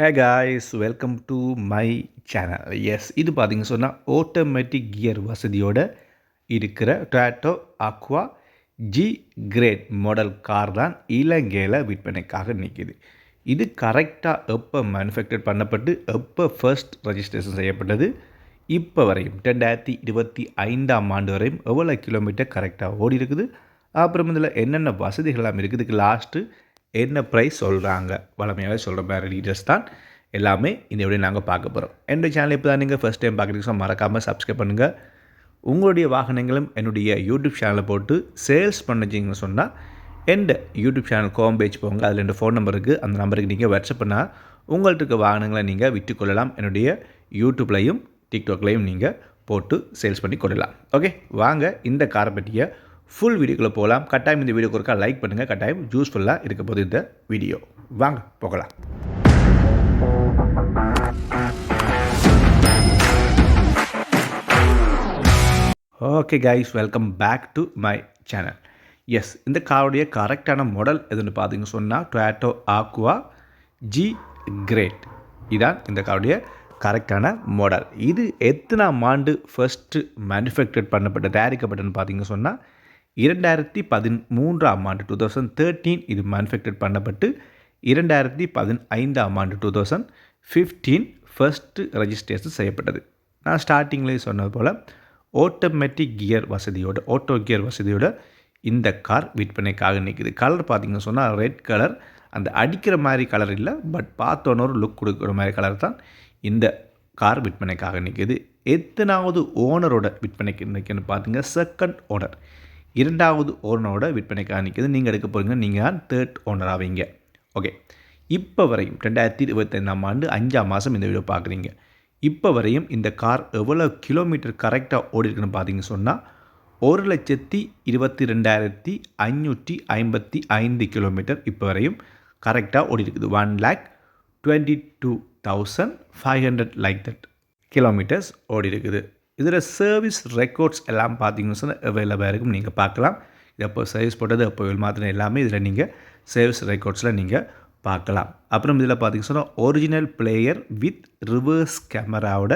Hey guys welcome to my channel S இது பார்த்திங்க சொன்னால் ஆட்டோமேட்டிக் கியர் வசதியோட இருக்கிற Toyota Aqua G grade model car தான் இலங்கையில் விற்பனைக்காக நிற்கிது இது கரெக்டாக எப்போ மேனுஃபேக்சர் பண்ணப்பட்டு எப்போ ஃபர்ஸ்ட் ரெஜிஸ்ட்ரேஷன் செய்யப்பட்டது? இப்போ வரையும் ரெண்டாயிரத்தி இருபத்தி ஐந்தாம் ஆண்டு வரையும் எவ்வளோ கிலோமீட்டர் கரெக்டாக ஓடி இருக்குது அப்புறம் இதில் என்னென்ன வசதிகள்லாம் இருக்குது? இதுக்கு லாஸ்ட்டு என்ன ப்ரைஸ் சொல்கிறாங்க வளமையாகவே சொல்கிற மாதிரி டீட்டெயில்ஸ் தான் எல்லாமே இந்த வீடியோ நாங்கள் பார்க்க போகிறோம் என்னுடைய சேனல் இப்போ தான் நீங்கள் ஃபஸ்ட் டைம் பார்க்குறீங்க மறக்காமல் சப்ஸ்கிரைப் பண்ணுங்கள் உங்களுடைய வாகனங்களும் என்னுடைய யூடியூப் சேனலில் போட்டு சேல்ஸ் பண்ணிச்சிங்கன்னு சொன்னால் எந்த யூடியூப் சேனல் கோம் பேஜ் போங்க. அதில் ரெண்டு ஃபோன் நம்பர் இருக்குது அந்த நம்பருக்கு நீங்கள் வாட்ஸ்அப் பண்ணால் உங்கள்கிட்ட இருக்க வாகனங்களை நீங்கள் விற்றுக்கொள்ளலாம் என்னுடைய யூடியூப்லையும் டிக்டாக்லையும் நீங்கள் போட்டு சேல்ஸ் பண்ணி கொள்ளலாம். ஓகே வாங்க. இந்த காரை பற்றிய ஃபுல் வீடியோக்குள்ளே போகலாம். கட்டாயம் இந்த வீடியோக்கு ஒருக்கா லைக் பண்ணுங்கள் கட்டாயம் யூஸ்ஃபுல்லாக இருக்க போது இந்த வீடியோ. வாங்க போகலாம். Okay guys welcome back to my channel S இந்த காருடைய கரெக்டான மாடல் எதுன்னு பார்த்தீங்க சொன்னால் டொயாட்டோ ஆக்குவா ஜி கிரேட் இதான் இந்த காருடைய கரெக்டான மாடல் இது எத்தனாம் ஆண்டு ஃபஸ்ட்டு மேனுஃபேக்சர் பண்ணப்பட்ட தயாரிக்கப்பட்டன்னு பார்த்தீங்க சொன்னால் இரண்டாயிரத்தி பதிமூன்றாம் ஆண்டு டூ தௌசண்ட் தேர்ட்டீன் இது மேனுஃபேக்சர் பண்ணப்பட்டு இரண்டாயிரத்தி பதினைந்தாம் ஆண்டு two thousand fifteen first registration செய்யப்பட்டது. நான் ஸ்டார்டிங்லேயே சொன்னது போல் ஆட்டோமேட்டிக் கியர் வசதியோட ஆட்டோ கியர் வசதியோட இந்த கார் விற்பனைக்காக நிற்குது கலர் பார்த்திங்கன்னு சொன்னால் ரெட் கலர் அந்த அடிக்கிற மாதிரி கலர் இல்லை பட் பார்த்தோன்னே ஒரு லுக் கொடுக்குற மாதிரி கலர் தான் இந்த கார் விற்பனைக்காக நிற்குது எத்தனாவது ஓனரோட விற்பனைக்கு நிற்குன்னு பார்த்தீங்க செகண்ட் ஓனர் இரண்டாவது ஓனரோட விற்பனைக்காக நிற்குது நீங்கள் எடுக்க போகிறீங்க நீங்கள் தான் தேர்ட் ஓனர் ஆவீங்க. ஓகே இப்போ வரையும் ரெண்டாயிரத்தி இருபத்தைந்தாம் ஆண்டு அஞ்சாம் மாதம் இந்த வீடியோ பார்க்குறீங்க. இப்போ வரையும் இந்த கார் எவ்வளோ கிலோமீட்டர் கரெக்டாக ஓடி இருக்குன்னு பார்த்தீங்க சொன்னால் ஒரு லட்சத்தி இருபத்தி ரெண்டாயிரத்தி ஐநூற்றி ஐம்பத்தி ஐந்து கிலோமீட்டர் இப்போ வரையும் கரெக்டாக ஓடி இருக்குது one lakh twenty two thousand five hundred like that kilometres ஓடி இருக்குது இதில் சர்வீஸ் ரெக்கார்ட்ஸ் எல்லாம் பார்த்தீங்கன்னு சொன்னால் அவைலபிளாக இருக்கும். நீங்கள் பார்க்கலாம். இது எப்போ சர்வீஸ் போட்டது எப்போ மாத்திரம் எல்லாமே இதில் நீங்கள் சர்வீஸ் ரெக்கார்ட்ஸில் நீங்கள் பார்க்கலாம். அப்புறம் இதில் பார்த்தீங்கன்னு சொன்னால் ஒரிஜினல் பிளேயர் வித் ரிவர்ஸ் கேமராவோட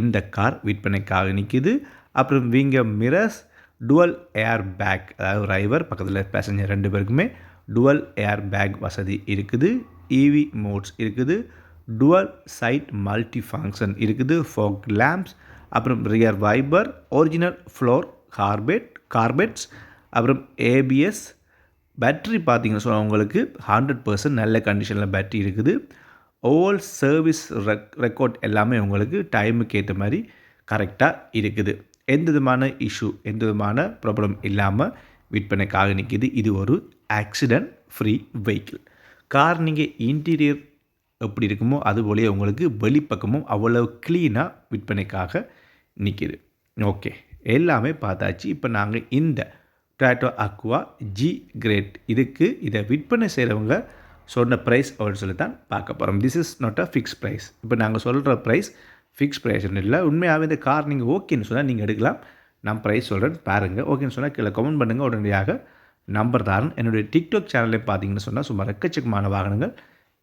இந்த கார் விற்பனைக்காக நிற்கிது. அப்புறம் wing mirrors dual air bag அதாவது டிரைவர் பக்கத்தில் பேசஞ்சர் ரெண்டு பேருக்குமே டுவல் ஏர் பேக் வசதி இருக்குது. இவி மோட்ஸ் இருக்குது. டுவல் சைட் மல்டி ஃபங்க்ஷன் இருக்குது. ஃபோக் லேம்ப்ஸ் அப்புறம் rear wiper original floor carpet carpets அப்புறம் ஏபிஎஸ் பேட்ரி பார்த்தீங்கன்னு சொன்னால் உங்களுக்கு ஹண்ட்ரட் பர்சன்ட் நல்ல கண்டிஷனில் பேட்ரி இருக்குது. ஓல் சர்வீஸ் ரெக் ரெக்கார்ட் எல்லாமே உங்களுக்கு டைமுக்கு ஏற்ற மாதிரி கரெக்டாக இருக்குது. எந்த விதமான இஷ்யூ எந்த விதமான ப்ராப்ளம் இல்லாமல் விற்பனைக்காக நிற்கிது இது ஒரு ஆக்சிடெண்ட் ஃப்ரீ வெஹிக்கிள் கார் நீங்கள் இன்டீரியர் எப்படி இருக்குமோ அதுபோலயே உங்களுக்கு வெளிப்பக்கமும் அவ்வளோ க்ளீனாக விற்பனைக்காக நிற்கிது ஓகே. எல்லாமே பார்த்தாச்சு. இப்போ நாங்கள் இந்த டொயாட்டோ அக்வா ஜி கிரேட் இதுக்கு இதை விற்பனை செய்கிறவங்க சொன்ன ப்ரைஸ் அப்படின்னு சொல்லி தான் பார்க்க போகிறோம் this is not a fix price இப்போ நாங்கள் சொல்கிற ப்ரைஸ் ஃபிக்ஸ் ப்ரைஸ்னு இல்லை. உண்மையாகவே இந்த கார் நீங்கள் ஓகேன்னு சொன்னால் நீங்கள் எடுக்கலாம். நான் ப்ரைஸ் சொல்கிறேன் பாருங்கள் ஓகேன்னு சொன்னால் கீழே கமெண்ட் பண்ணுங்கள் உடனடியாக நம்பர் தாரன். என்னுடைய டிக்டாக் சேனலில் பார்த்தீங்கன்னு சொன்னால் சுமார் எக்கச்சக்கமான வாகனங்கள்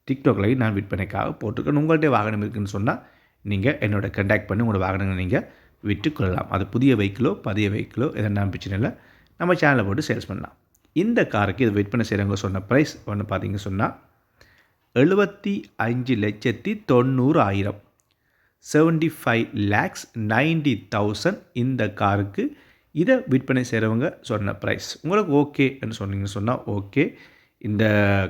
டிக்டாக்லையும் நான் விற்பனைக்காக போட்டிருக்கேன். உங்கள்கிட்ட வாகனம் இருக்குதுன்னு சொன்னால் நீங்கள் என்னோட கண்டாக்ட் பண்ணி உங்களோட வாகனங்களை நீங்கள் விற்றுக்கொள்ளலாம் அது புதிய வெஹிக்கிளோ பதிய வெஹிக்கிளோ எதனா பிரச்சனை இல்லை. நம்ம சேனலில் போட்டு சேல்ஸ் பண்ணலாம். இந்த காருக்கு இது விற்பனை செய்கிறவங்க சொன்ன ப்ரைஸ் ஒன்று பார்த்தீங்க சொன்னால் எழுபத்தி அஞ்சு லட்சத்தி தொண்ணூறு ஆயிரம். Seventy five lakhs ninety thousand இந்த காருக்கு இதை விற்பனை செய்கிறவங்க சொன்ன ப்ரைஸ் உங்களுக்கு ஓகேன்னு சொன்னீங்க சொன்னால் ஓகே இந்த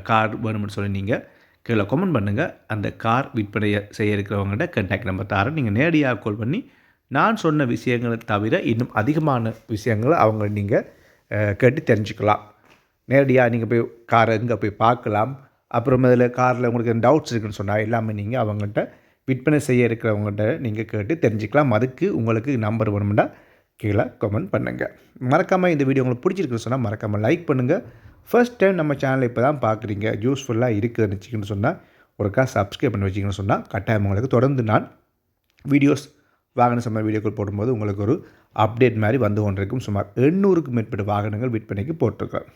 கார் வேணும்னு சொல்லி நீங்கள் கீழே கமெண்ட் பண்ணுங்கள் அந்த கார் விற்பனை செய்ய இருக்கிறவங்கள்ட்ட கண்டாக்ட் நம்பர் தரேன். நீங்கள் நேரடியாக கால் பண்ணி நான் சொன்ன விஷயங்களை தவிர இன்னும் அதிகமான விஷயங்களை அவங்க நீங்கள் கேட்டு தெரிஞ்சுக்கலாம். நேரடியாக நீங்கள் போய் காரை எங்கே போய் பார்க்கலாம். அப்புறம் அதில் காரில் உங்களுக்கு டவுட்ஸ் இருக்குன்னு சொன்னால் எல்லாமே நீங்கள் அவங்கள்ட்ட விற்பனை செய்ய இருக்கிறவங்கள்ட்ட நீங்கள் கேட்டு தெரிஞ்சுக்கலாம். அதுக்கு உங்களுக்கு நம்பர் வேணும்னா கீழே கமெண்ட் பண்ணுங்கள் மறக்காமல் இந்த வீடியோ உங்களுக்கு பிடிச்சிருக்குன்னு சொன்னால் மறக்காமல் லைக் பண்ணுங்கள் ஃபர்ஸ்ட் டைம் நம்ம சேனலை இப்போ தான் பார்க்குறீங்க யூஸ்ஃபுல்லாக இருக்குதுன்னு வச்சுக்கணும்னு சொன்னால் ஒருக்கா சப்ஸ்கிரைப் பண்ணி வச்சிங்கன்னு சொன்னால் கட்டாயம் உங்களுக்கு தொடர்ந்து நான் வீடியோஸ் வாகன சம்ம வீடியோக்கள் போடும்போது உங்களுக்கு ஒரு அப்டேட் மாதிரி வந்து கொண்டிருக்கும். சுமார் எண்ணூறுக்கும் மேற்பட்ட வாகனங்கள் விற்பனைக்கு போட்டிருக்கோம்